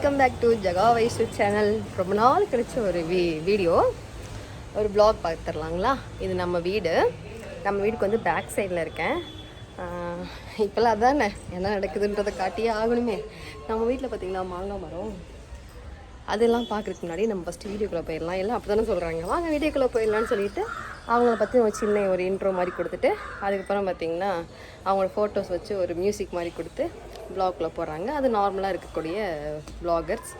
Welcome back to ஜகா வைசு channel ரொம்ப நாள் கிடைச்ச ஒரு வீ வீடியோ ஒரு பிளாக் பார்த்துடலாங்களா? இது நம்ம வீடு. நம்ம வீட்டுக்கு வந்து பேக் சைடில் இருக்கேன். இப்போல்லாம் அதானே? என்ன நடக்குதுன்றதை காட்டியே ஆகணுமே. நம்ம வீட்டில் பார்த்தீங்கன்னா மாங்காய் மரம். அதெல்லாம் பார்க்குறதுக்கு முன்னாடி நம்ம ஃபஸ்ட்டு வீடியோக்குள்ளே போயிடலாம். எல்லாம் அப்படி தானே சொல்கிறாங்க வாங்க வீடியோக்குள்ளே போயிடலான்னு சொல்லிட்டு அவங்கள பற்றி ஒரு சின்ன ஒரு இன்ட்ரோ மாதிரி கொடுத்துட்டு அதுக்கப்புறம் பார்த்தீங்கன்னா அவங்களோட ஃபோட்டோஸ் வச்சு ஒரு மியூசிக் மாதிரி கொடுத்து ப்ளாகில் போடுறாங்க. அது நார்மலாக இருக்கக்கூடிய ப்ளாகர்ஸ்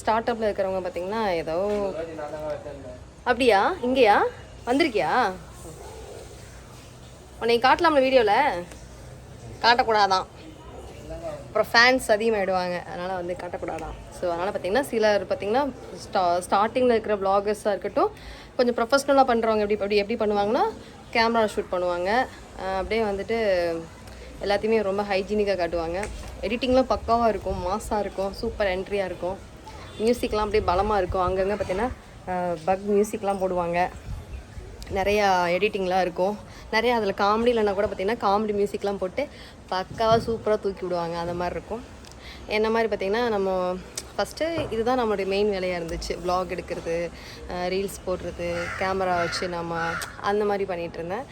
ஸ்டார்ட் அப்பில் இருக்கிறவங்க பார்த்தீங்கன்னா ஏதோ அப்படியா? இங்கேயா? வந்திருக்கியா? உன்னை காட்டலாம்ல வீடியோவில் காட்டக்கூடாதான். அப்புறம் ஃபேன்ஸ் அதிகமாகிடுவாங்க அதனால் வந்து காட்டக்கூடாதான். ஸோ அதனால் பார்த்தீங்கன்னா சிலர் பார்த்தீங்கன்னா ஸ்டா ஸ்டார்டிங்கில் இருக்கிற ப்ளாகர்ஸாக இருக்கட்டும் கொஞ்சம் ப்ரொஃபஷ்னலாக பண்ணுறவங்க எப்படி எப்படி எப்படி பண்ணுவாங்கன்னா கேமரா ஷூட் பண்ணுவாங்க. அப்படியே வந்துட்டு எல்லாத்தையுமே ரொம்ப ஹைஜீனிக்காக காட்டுவாங்க. எடிட்டிங்லாம் பக்காவாக இருக்கும் மாஸாக இருக்கும் சூப்பர் என்ட்ரியாக இருக்கும். மியூசிக்லாம் அப்படியே பலமாக இருக்கும். அங்கங்கே பார்த்தீங்கன்னா பக் மியூசிக்லாம் போடுவாங்க. நிறையா எடிட்டிங்லாம் இருக்கும். நிறைய அதில் காமெடி இல்லைனா கூட பார்த்திங்கன்னா காமெடி மியூசிக்லாம் போட்டு பக்காவாக சூப்பராக தூக்கி விடுவாங்க. அந்த மாதிரி இருக்கும். என்ன மாதிரி பார்த்திங்கன்னா நம்ம ஃபஸ்ட்டு இதுதான் நம்மளுடைய மெயின் வேலையாக இருந்துச்சு. ப்ளாக் எடுக்கிறது ரீல்ஸ் போடுறது கேமரா வச்சு நம்ம அந்த மாதிரி பண்ணிகிட்டு இருந்தேன்.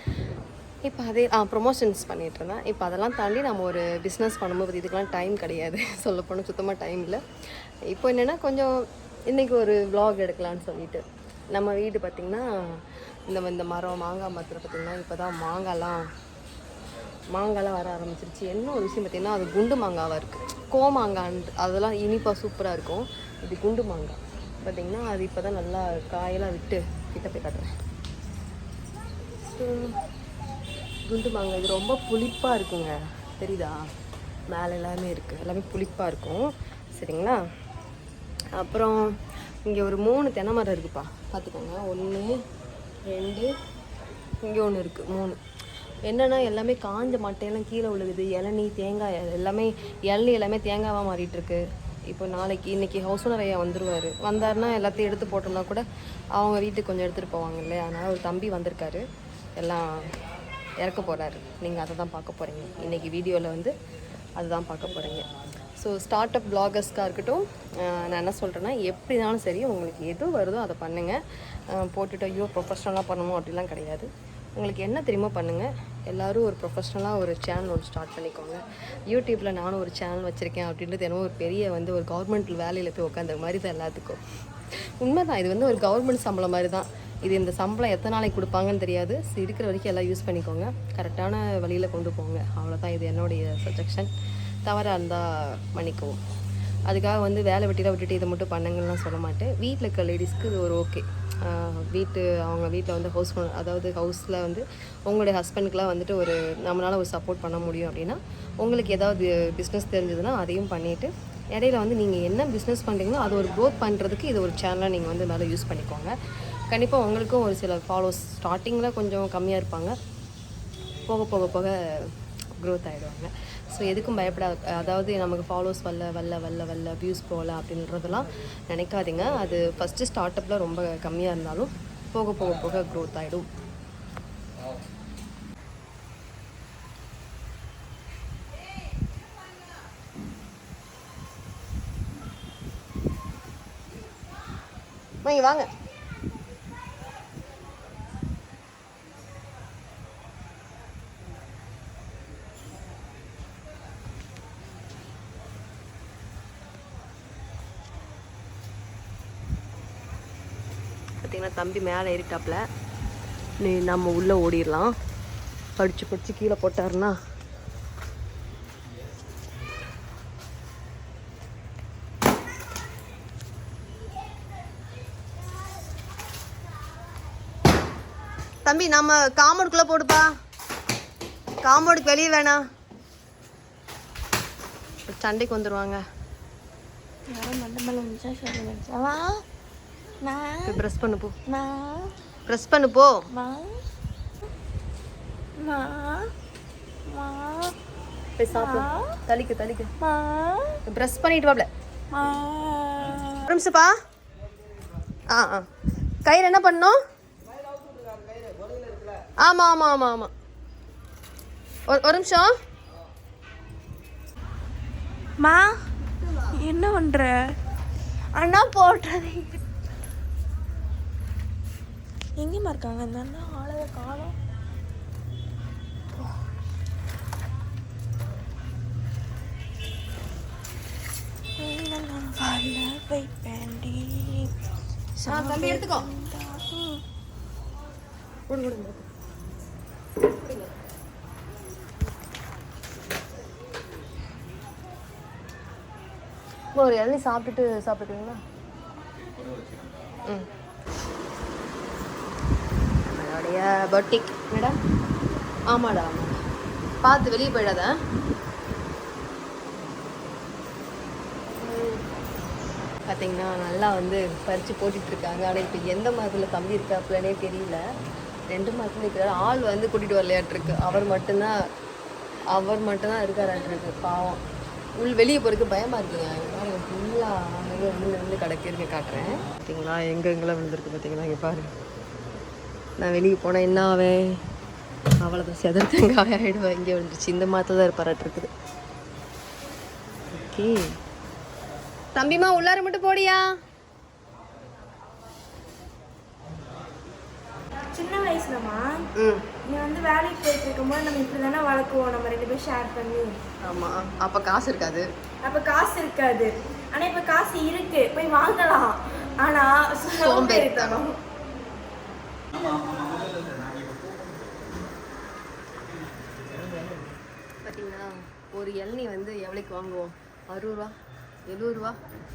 இப்போ அதே ஆ ப்ரொமோஷன்ஸ் பண்ணிகிட்டு இருந்தேன். இப்போ அதெல்லாம் தாண்டி நம்ம ஒரு பிஸ்னஸ் பண்ணும்போது இதுக்கெலாம் டைம் கிடையாது. சொல்லப்போனால் சுத்தமாக டைம் இல்லை. இப்போ என்னென்னா கொஞ்சம் இன்றைக்கி ஒரு vlog எடுக்கலான்னு சொல்லிட்டு. நம்ம வீடு பார்த்திங்கன்னா இந்த இந்த மரம் மாங்காய் மரத்தில் பார்த்திங்கன்னா இப்போ தான் மாங்காய்லாம் மாங்காய்லாம் வர ஆரம்பிச்சிருச்சு. என்ன ஒரு விஷயம் பார்த்திங்கன்னா அது குண்டு மாங்காவாக இருக்குது கோமாங்கான் அதெல்லாம் இனிப்பாக சூப்பராக இருக்கும். இது குண்டு மாங்காய். பார்த்திங்கன்னா அது இப்போ தான் நல்லா காயெல்லாம் விட்டு கிட்ட போய் காட்டுறேன். குண்டு மாங்காய் இது ரொம்ப புளிப்பாக இருக்குங்க. தெரியுதா? மேலே எல்லாமே இருக்குது எல்லாமே புளிப்பாக இருக்கும். சரிங்களா? அப்புறம் இங்கே ஒரு மூணு தென்னை மரம் இருக்குப்பா. பார்த்துக்கோங்க ஒன்று ரெண்டு இங்கே ஒன்று இருக்குது மூணு. என்னென்னா எல்லாமே காஞ்ச மட்டையெல்லாம் கீழே விழுகுது. இளநீ தேங்காய் எல்லாமே இளநி எல்லாமே தேங்காவாக மாறிட்டுருக்கு. இப்போ நாளைக்கு இன்றைக்கி ஹவுஸ் ஓனர் ஐயா வந்துடுவார் வந்தாருன்னா எல்லாத்தையும் எடுத்து போட்டோம்னா கூட அவங்க வீட்டுக்கு கொஞ்சம் எடுத்துகிட்டு போவாங்க இல்லையா? அதனால் ஒரு தம்பி வந்திருக்காரு. எல்லாம் இறக்க போகிறாரு நீங்கள் அதை தான் பார்க்க போகிறீங்க இன்றைக்கி வீடியோவில் வந்து அதுதான் பார்க்க போகிறீங்க ஸோ ஸ்டார்ட் அப் பிளாகர்ஸ்க்காக இருக்கட்டும் நான் என்ன சொல்கிறேன்னா எப்படினாலும் சரி உங்களுக்கு எது வருதோ அதை பண்ணுங்கள் போட்டுட்டு ஐயோ ப்ரொஃபஷ்னலாக பண்ணணும் அப்படிலாம் கிடையாது. உங்களுக்கு என்ன தெரியுமோ பண்ணுங்கள் எல்லோரும் ஒரு ப்ரொஃபஷ்னலாக ஒரு சேனல் ஒன்று ஸ்டார்ட் பண்ணிக்கோங்க. யூடியூப்பில் நானும் ஒரு சேனல் வச்சுருக்கேன் அப்படின்றது என்னவோ ஒரு பெரிய வந்து ஒரு கவர்மெண்ட் வேலையில் போய் உட்காந்த மாதிரி தான் எல்லாத்துக்கும். உண்மைதான் இது வந்து ஒரு கவர்மெண்ட் சம்பளம் மாதிரி தான். இது இந்த சம்பளம் எத்தனை நாளைக்கு கொடுப்பாங்கன்னு தெரியாது. இருக்கிற வரைக்கும் எல்லாம் யூஸ் பண்ணிக்கோங்க. கரெக்டான வழியில் கொண்டு போங்க. அவ்வளோதான் இது என்னுடைய சஜஷன் தவறாக இருந்தால் மன்னிக்கவும். அதுக்காக வந்து வேலை வெட்டியில் விட்டுட்டு இதை மட்டும் பண்ணுங்கள்லாம் சொல்ல மாட்டேன். வீட்டில் இருக்க லேடிஸ்க்கு இது ஒரு ஓகே வீட்டு அவங்க வீட்டில் வந்து ஹவுஸ் அதாவது ஹவுஸில் வந்து உங்களுடைய ஹஸ்பண்டுக்கெலாம் வந்துட்டு ஒரு நம்மளால் ஒரு சப்போர்ட் பண்ண முடியும் அப்படின்னா உங்களுக்கு ஏதாவது பிஸ்னஸ் தெரிஞ்சதுன்னா அதையும் பண்ணிவிட்டு இடையில வந்து நீங்கள் என்ன பிஸ்னஸ் பண்ணுறீங்களோ அது ஒரு க்ரோத் பண்ணுறதுக்கு இது ஒரு சேனலாக நீங்கள் வந்து நல்லா யூஸ் பண்ணிக்கோங்க. கண்டிப்பாக உங்களுக்கும் ஒரு சில ஃபாலோஸ் ஸ்டார்டிங்கில் கொஞ்சம் கம்மியாக இருப்பாங்க. போக போக போக க்ரோத் ஆகிடுவாங்க ஸோ எதுக்கும் பயப்படாது அதாவது நமக்கு ஃபாலோஸ் வரல வரல வரல வரல வியூஸ் போகல அப்படின்றதெல்லாம் நினைக்காதீங்க. அது ஃபஸ்ட்டு ஸ்டார்ட் அப்பில் ரொம்ப கம்மியாக இருந்தாலும் போக போக போக க்ரோத் ஆகிடும் வாங்க வாங்க. பார்த்தீங்கன்னா தம்பி மேலே ஏறிட்டாப்புல நீ நம்ம உள்ளே ஓடிடலாம். படித்து படித்து கீழே போட்டாருன்னா. தம்பி நம்ம காம்பவுண்டுக்குள்ளே போடுப்பா. காம்பவுண்டுக்கு வெளியே வேணாம். சண்டைக்கு வந்துடுவாங்க யாரும் மண்டமல்ல மேலே வந்துச்சா சொல்லுங்க போய் ப்ரெஸ் பண்ணு போ. ப்ரெஸ் பண்ணு போ. மா. மா. மா. போய் சாப்பிடு. தலிக்கு தலிக்கு ப்ரெஸ் பண்ணிட்டு வாப்ல. ஒரு நிமிஷப்பா ஆ ஆ. கயிறு என்ன பண்ணும்? ஆமாம் ஆமாம் ஆமாம் ஆமாம் ஒரு ஒரு நிமிஷம். மா என்ன பண்ற? அண்ணா போட்டது. எங்கேம்மா இருக்காங்க? இந்த அண்ணா ஆளவே காணோம் தம்பி எடுத்துக்கோ. சாப்பிட்டாலும் போடு போடு ஒரு இளநீ சாப்பிட்டுட்டு சாப்பிட்டுக்கிறீங்களா ம். என்னுடைய பட்டிக் மேடம்? ஆமாடா ஆமாம் பார்த்து வெளியே போயிடாத. பார்த்தீங்கன்னா நல்லா வந்து பறித்து போட்டுட்ருக்காங்க ஆனால் இப்போ எந்த மரத்தில் தம்பி இருக்காப்புலனே தெரியல. ரெண்டு மரத்தில் இருக்கிறாரு. ஆள் வந்து கூட்டிகிட்டு வரலையாட்ருக்கு அவர் மட்டும்தான் அவர் மட்டும்தான் இருக்காராட்ருக்கு பாவம். உள் வெளியே போகிறதுக்கு பயமாக இருக்குங்க. ஃபுல்லாக அங்கே வந்து விழுந்து கிடக்கு. காட்டுறேன். பார்த்தீங்களா எங்கெங்கெல்லாம் விழுந்திருக்கு பார்த்தீங்களா இங்கே பாருங்கள் நான் வெளியே போனால் என்ன ஆவேன் அவ்வளோதான் செதறத்தங்காய் ஆகிடுவேன் இங்கே விழுந்துச்சு இந்த மரத்தில் தான் இருப்பாராட்டிருக்குது ஓகே. தம்பிமா உள்ளார மட்டும் போடியா? சின்ன வயசுலமா நீ வந்து வேலைக்கு போயிட்டு இருக்கும்போது நம்ம இப்படி தானே வளர்க்குவோம். நம்ம ரெண்டு பேரும் ஷேர் பண்ணி. ஆமாம் அப்போ காசு இருக்காது. அப்ப காசு இருக்காது. ஆனா இப்ப காசு இருக்கு. போய் வாங்கலாம். ஆனா சோம்பேறித்தனம். பார்த்தீங்கன்னா ஒரு இளநீ வந்து எவ்வளோக்கு வாங்குவோம் அறுபது ரூபா எழுபது ரூபா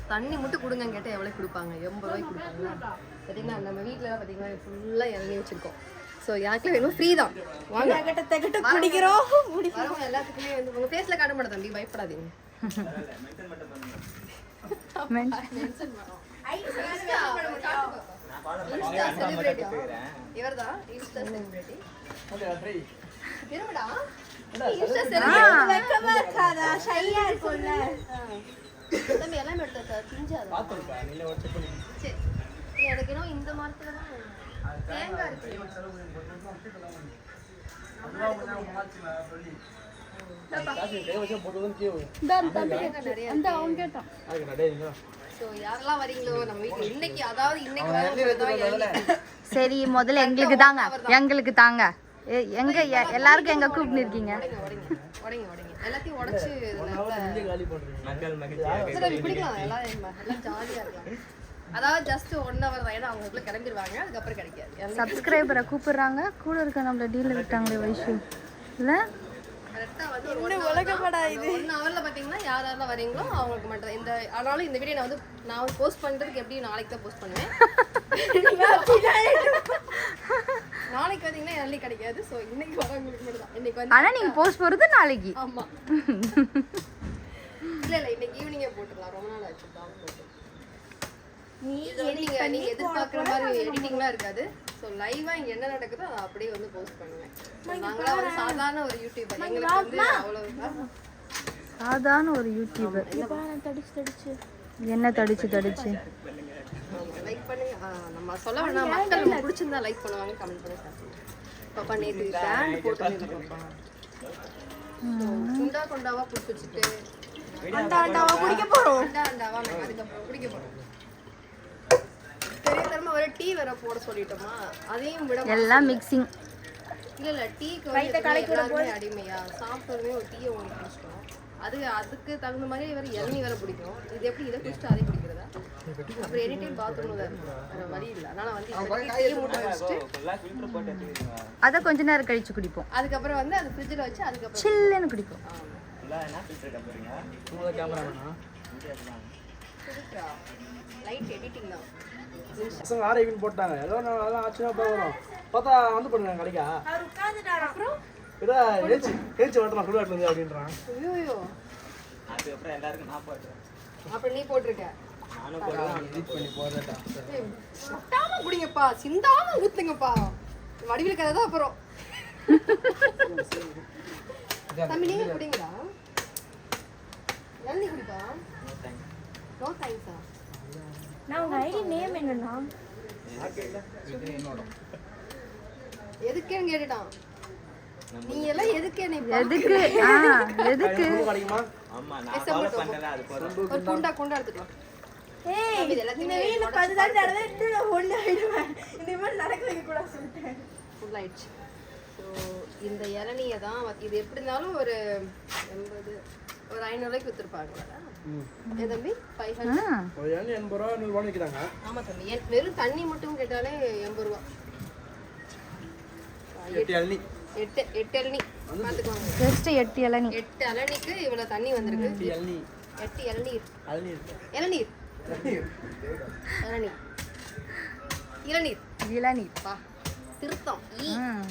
தண்ணி மட்டும் கொடுங்க கேட்டால் எவ்வளோ கொடுப்பாங்க எண்பது ரூபாய்க்கு கொடுப்பாங்களா பார்த்தீங்கன்னா நம்ம வீட்டில் பார்த்தீங்கன்னா ஃபுல்லாக இளநீ வச்சுருக்கோம் ஸோ யாருக்குலாம் வேணும் ஃப்ரீ தான் வாங்க தகட்ட தகட்ட குடிக்கிறோம் முடி வரவங்க எல்லாத்துக்குமே வந்து உங்கள் ஃபேஸில் காட்ட மாட்டேன் தம்பி பயப்படாதீங்க Mention பண்ணோம். இவர்தான் Insta celebrity. திரும்புடா. Insta celebrity. வெக்கமா இருக்காதா? ஷையா இருக்கும்ல. தம்பி எல்லாமே எடுத்தாச்சா? திஞ்சாதா? சரி. எனக்கு இன்னும் இந்த மரத்துல தான் தேங்காய் இருக்கு. தேங்காய் நிறைய இருக்கு. யாரெல்லாம் வரீங்களோ நம்ம வீட்டுல இன்னைக்கு அதாவது இன்னைக்கு சரி முதல்ல எங்களுக்கு தாங்க. எங்களுக்கு தாங்க. எங்க எ- எல்லாருக்கும் எங்க கூப்பிட்டு இருக்கீங்க? எல்லாத்தையும் உடைச்சு பிடிக்கலாம் எல்லாம் எல்லாம் ஜாலியா இருக்கலாம். அதாவது ஜஸ்ட் ஒன் ஹவர் தான் ஏன்னா அவங்களுக்குள்ள கிளம்பிடுவாங்க அதுக்கப்புறம் கிடைக்காது. சப்ஸ்கிரைபரை கூப்பிடுறாங்க. கூட இருக்க நம்மள டீல் விட்டாங்களே வைஷு. இல்ல? உலகப்படா இது. ஒன் ஹவர்ல பாத்தீங்கன்னா யார் யாரெல்லாம் வரீங்களோ அவங்களுக்கு மட்டும் இந்த ஆனாலும் இந்த வீடியோ நான் வந்து நான் போஸ்ட் பண்றதுக்கு எப்படி நாளைக்கு தான் போஸ்ட் பண்ணுவேன்? நாளைக்கு பாத்தீங்கன்னா எல்லாம் கிடைக்காது. ஸோ இன்னைக்கு வரவங்களுக்கு மட்டும் தான் இன்னைக்கு வந்து ஆனா நீங்க போஸ்ட் போறது நாளைக்கு. ஆமா. இல்ல இல்ல இன்னைக்கு ஈவினிங்கே போட்டுடலாம் ரொம்ப நாள் ஆச்சு. தான் நீ எதிர்பார்க்குற மாதிரி எடிட்டிங்லாம் இருக்காது. ஸோ லைவா இங்க என்ன நடக்குதோ அதை அப்படியே வந்து போஸ்ட் பண்ணுவேன். நாங்களாம் ஒரு சாதாரண ஒரு யூடியூபர் எங்களுக்கு வந்து அவ்வளவு சாதாரண ஒரு யூடியூபர் தடிச்சு தடிச்சு. என்ன தடிச்சு தடிச்சு? லைக் பண்ணுங்க. நம்ம சொல்ல வேணாம். மக்கள் நம்ம பிடிச்சிருந்தா லைக் பண்ணுவாங்க கமெண்ட் பண்ணி. பாப்பா நேற்று பேண்ட் போட்டு குண்டா குண்டாவா புடிச்சு வச்சுட்டு அந்த ஆண்டாவா குடிக்க போறோம். அண்டா அண்டாவா அதுக்கப்புறம் குடிக்க போறோம். ஒரு டீ வேற போட சொல்லிட்டோமா? அதையும் விட எல்லாம் மிக்சிங் இல்ல இல்ல டீக்கு வந்து எல்லாருமே அடிமையா? சாப்பிட்டதுமே ஒரு டீயை ஒன்று குடிச்சிட்டோம். அது அதுக்கு தகுந்த மாதிரி வேற இளநீ வேற பிடிக்கும். இது எப்படி இதை குடிச்சிட்டு அதை பிடிக்கிறதா அப்புறம் எனி டைம் பாத்ரூம்ல தான் இருக்கும் வழி இல்லை. அதனால வந்து டீயை மட்டும் வச்சுட்டு அத கொஞ்ச நேரம் கழிச்சு குடிப்போம். அதுக்கப்புறம் வந்து அது ஃப்ரிட்ஜில் வச்சு அதுக்கப்புறம் சில்லுன்னு குடிப்போம். லைட் எடிட்டிங் தான். பசங்க ஆர்ஐவின்னு போட்டாங்க. ஏதோ நான் அதெல்லாம் ஆச்சுன்னா வரும். பார்த்தா வந்து பண்ணுங்க கடைக்கா. இதா எழுச்சி எழுச்சி ஓட்டலாம் குடிவாட்டில் இருந்து அப்படின்றான். ஐயோ அப்புறம் நீ போட்டிருக்க? எடிட் பண்ணி போடுறேன்டா முட்டாம குடிங்கப்பா. சிந்தாம ஊத்துங்கப்பா. வடிவில் கதை தான் அப்புறம். தம்பி நீங்க குடிங்களா இளநீ குடிப்பா? நோ தேங்க்ஸா நான் உங்க ஐடி நேம் என்னன்னா எதுக்கேன்னு கேட்டுட்டான் நீ எல்லாம் எதுக்கு என்னை எதுக்கு? ஆ எதுக்கு? கிடைக்குமா ஒரு குண்டா குண்டா எடுத்துக்கலாம் ஏய் இந்த வீட்டுல பதினாறு தடவை எடுத்து நான் ஒண்ணு ஆயிடுவேன். இந்த மாதிரி நடக்க வைக்க கூடாது சொல்லிட்டேன். ஃபுல் ஆயிடுச்சு இந்த இளநியை தான் இது எப்படி இருந்தாலும் ஒரு எண்பது ஒரு ஐநூறுரூவாய்க்கு விற்றுருப்பாங்க ஏ தம்பி? ஃபைவ் ஹண்ட்ரட் ஒரு எண்ணெய் எண்பது ரூபா நூறு ரூபா விற்கிறாங்க ஆமாம் தம்பி. என் வெறும் தண்ணி மட்டும் கேட்டாலே எண்பது ரூபா. எட்டு இளநீ. எட்டு எட்டு இளநி. பார்த்துக்கோங்க ஜஸ்ட் எட்டு இளநீ. எட்டு இளநிக்கு இவ்வளோ தண்ணி வந்திருக்கு. இளநீ. எட்டு இளநீர். இளநீ இருக்கு இளநீர். இளநீர். இளநீர். இளநீர். பா திருத்தம். ஈ. ம்.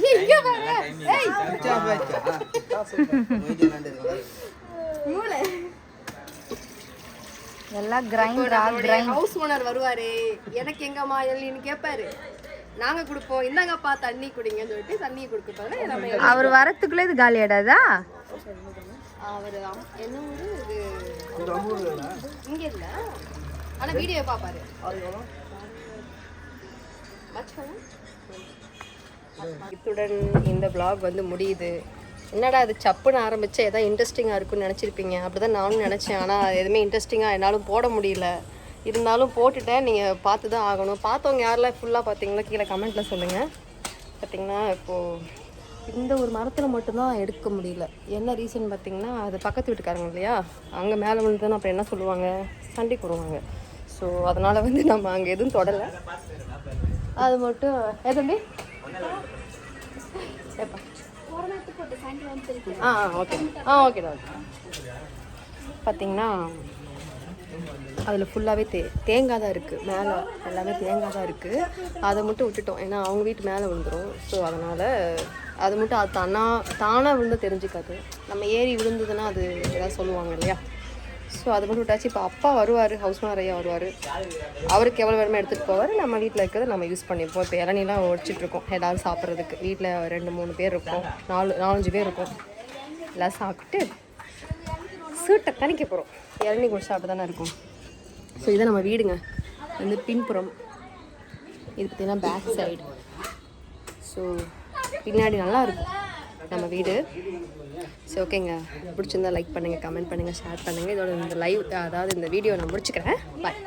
ஏய், இங்க பாரு. ஏய், மூளை. எல்லாம் கிரைண்டரா கிரைண்ட் ஹவுஸ் ஓனர் வருவாரு. எனக்கு எங்கம்மா இளநீன்னு கேட்பாரு நாங்க கொடுப்போம். இந்தாங்கப்பா தண்ணி குடிங்கன்னு சொல்லிட்டு தண்ணி கொடுப்பாரு நம்ம இளநீ- அவர் வரத்துக்குள்ள இது காலி ஆயிடாதா? அவரு என்ன ஊரு இது? இங்க இல்ல. ஆனா வீடியோ பாப்பாரு. இத்துடன் இந்த பிளாக் வந்து முடியுது. என்னடா அது சப்புன்னு ஆரம்பிச்சு எதாவது இன்ட்ரெஸ்டிங்காக இருக்கும்னு நினச்சிருப்பீங்க? அப்படி தான் நானும் நினச்சேன். ஆனால் எதுவுமே இன்ட்ரெஸ்டிங்காக என்னாலும் போட முடியல. இருந்தாலும் போட்டுட்டேன். நீங்கள் பார்த்து தான் ஆகணும். பார்த்தவங்க யாரெல்லாம் ஃபுல்லாக பார்த்தீங்களா கீழே கமெண்ட்டில் சொல்லுங்கள் பார்த்தீங்கன்னா இப்போது இந்த ஒரு மரத்தில் மட்டும்தான் எடுக்க முடியல. என்ன ரீசன் பார்த்தீங்கன்னா அது பக்கத்து வீட்டுக்காரங்க இல்லையா? அங்கே மேலே விழுந்துதான் அப்புறம் என்ன சொல்லுவாங்க? சண்டை போடுவாங்க. ஸோ அதனால் வந்து நம்ம அங்கே எதுவும் தொடலை. அது மட்டும். ஏ தம்பி? ஏப்பா. ஆ ஆ ஓகே. ஆ ஓகேடா ஓகே. பார்த்தீங்கன்னா அதில் ஃபுல்லாகவே தே தேங்காய் தான் இருக்குது மேலே எல்லாமே தேங்காய் தான் இருக்குது அதை மட்டும் விட்டுட்டோம். ஏன்னா அவங்க வீட்டு மேலே விழுந்துரும். ஸோ அதனால் அது மட்டும் அது தானா தானாக விழுந்து தெரிஞ்சுக்காது. நம்ம ஏறி விழுந்ததுன்னா அது ஏதாவது சொல்லுவாங்க இல்லையா? ஸோ அதை மட்டும் விட்டாச்சு இப்போ அப்பா வருவார் ஹவுஸ் ஓனர் ஐயா வருவார். அவருக்கு எவ்வளோ வேணுமோ எடுத்துகிட்டு போவார். நம்ம வீட்டில் இருக்கிறத நம்ம யூஸ் பண்ணிப்போம். இப்போ இளநிலாம் ஒடிச்சிட்ருக்கோம் எல்லாரும் சாப்பிட்றதுக்கு. வீட்டில் ரெண்டு மூணு பேர் இருக்கோம். நாலு நாலஞ்சு பேர் இருக்கோம். எல்லாம் சாப்பிட்டு சீட்டை தணிக்க போகிறோம் இளநீ குடிச்சா அப்படி தானே இருக்கும். ஸோ இதை நம்ம வீடுங்க. இது வந்து பின்புறம். இது பார்த்தீங்கன்னா பேக் சைடு ஸோ பின்னாடி நல்லா இருக்கும். நம்ம வீடு. ஸோ ஓகேங்க. பிடிச்சிருந்தா லைக் பண்ணுங்கள் கமெண்ட் பண்ணுங்கள் ஷேர் பண்ணுங்கள் இதோட இந்த லைவ் அதாவது இந்த வீடியோ நான் முடிச்சுக்கிறேன். பாய்